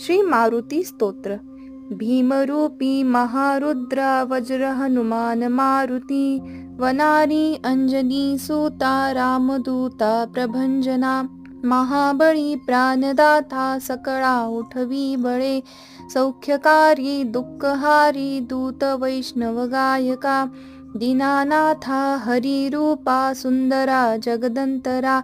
श्री मारुती स्तोत्र। भीमरूपी महारुद्र वज्र हनुमान मारुती वनारी अंजनी सुता रामदूता प्रभंजना महाबळी प्राणदाता सकळा उठवी बळे सौख्यकारी दुःखहारी दूत वैष्णव गायका दीनानाथा हरिरूपा सुंदरा जगदंतरा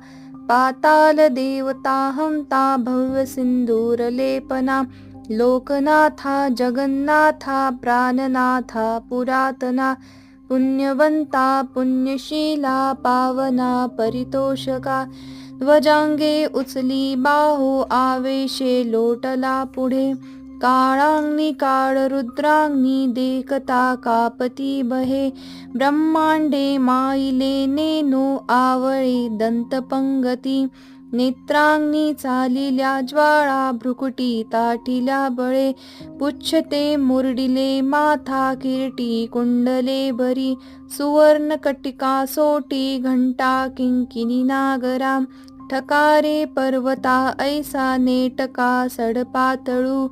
पाताल देवता हमता भव्य सिंदूरलेपना लोकनाथा जगन्नाथा प्राणनाथा पुरातना पुण्यवंता पुण्यशीला पावना परितोषका ध्वजांगे उचली बाहो आवेशे लोटला पुढे। काळांनी काळ रुद्रांनी देखता कापती बहे. ब्रह्मांडे माईले नेनो आवळे दंतपंगती नेत्रांनी चालिल्या ज्वाळा भ्रुकुटी ताटिल्या बळे. पुच्छते मुरडिले माथा किरटी कुंडले भरी सुवर्ण कटिका सोटी घंटा किंकिनी नागरा ठकारे पर्वता ऐसा नेटका सडपातळू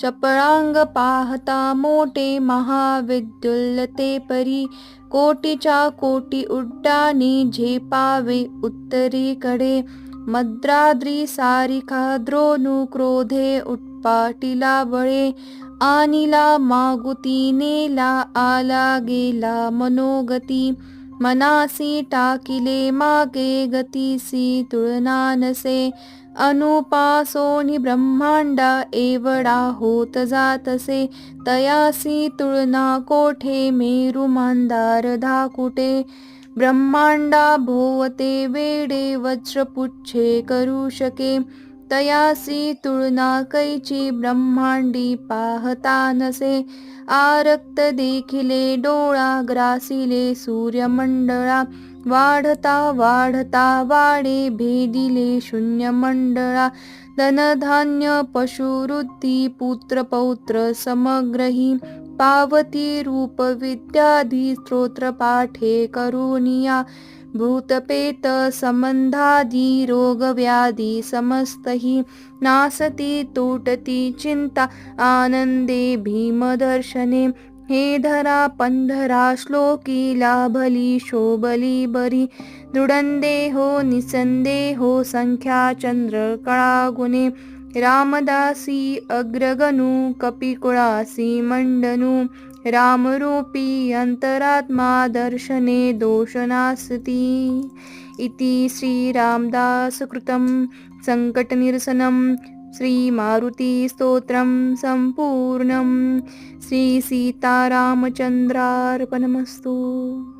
चपळांग पाहता मोठे महाविद्युल्लते परी कोटीच्या कोटी उड्डाणी झेपावे उत्तरेकडे मद्राद्री सारिका द्रोणू क्रोधे उत्पाटिला बळे आनिला मागुती नेला आला गेला मनोगती मनासी टाकिले मागे गतीसी तुळनानसे. अनुपासोनी ब्रह्मांडा एवढा होत जातसे. तयासी तुळना कोठे? मेरु धाकुटे ब्रह्मांडा भोवते वेडे वज्रपुच्छे करू शके. तयासी तुळना कैची ब्रह्मांडी पाहता नसे आरक्त देखिले डोळा ग्रासिले सूर्यमंडळा. वाढता वाढता वाडे भेदिले शून्य मंडळा धनधान्य पशुवृत्ती पुत्र पौत्र समग्रही. पावती रूप विद्याधी स्तोत्र पाठे करुनिया. भूतपेत संबंधादी रोगव्याधी समस्तही नासती तुटती चिंता आनंदे भीमदर्शने। हे धरा पंधरा श्लोकी लाभली शोभली बरी। दृढंदेहो निसंदेहो संख्या चंद्र कळागुणे रामदासी अग्रगणू कपिकुळासी मंडनू रामरूपी अन्तरात्मा दर्शने दोषनास्ति इति श्रीरामदासकृतं सङ्कटनिरसनं श्रीमारुतिस्तोत्रं सम्पूर्णं श्रीसीतारामचन्द्रार्पणमस्तु।